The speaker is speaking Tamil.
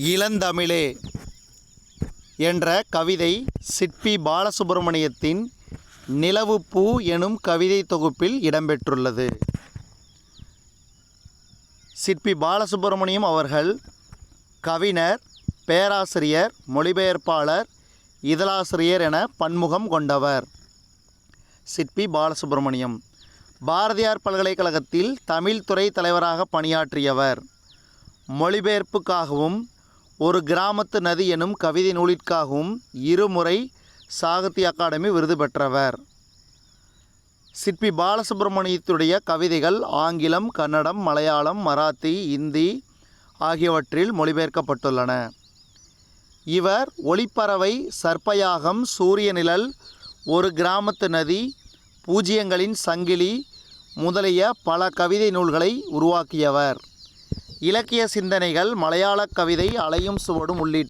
இளந்தமிழே என்ற கவிதை சிற்பி பாலசுப்பிரமணியத்தின் நிலவுப்பூ எனும் கவிதை தொகுப்பில் இடம்பெற்றுள்ளது. சிற்பி பாலசுப்பிரமணியம் அவர்கள் கவிஞர் பேராசிரியர் மொழிபெயர்ப்பாளர் இதழாசிரியர் என பன்முகம் கொண்டவர். சிற்பி பாலசுப்பிரமணியம் பாரதியார் பல்கலைக்கழகத்தில் தமிழ் துறை தலைவராக பணியாற்றியவர். மொழிபெயர்ப்புக்காகவும் ஒரு கிராமத்து நதி எனும் கவிதை நூலிற்காகவும் இருமுறை சாகித்ய அகாடமி விருது பெற்றவர். சிற்பி பாலசுப்பிரமணியத்துடைய கவிதைகள் ஆங்கிலம் கன்னடம் மலையாளம் மராத்தி இந்தி ஆகியவற்றில் மொழிபெயர்க்கப்பட்டுள்ளன. இவர் ஒளிப்பறவை சர்ப்பயாகம் சூரிய நிழல் ஒரு கிராமத்து நதி பூஜ்ஜியங்களின் சங்கிலி முதலிய பல கவிதை நூல்களை உருவாக்கியவர். இலக்கிய சிந்தனைகள் மலையாள கவிதை அலையும் சுவடும் உள்ளிட்ட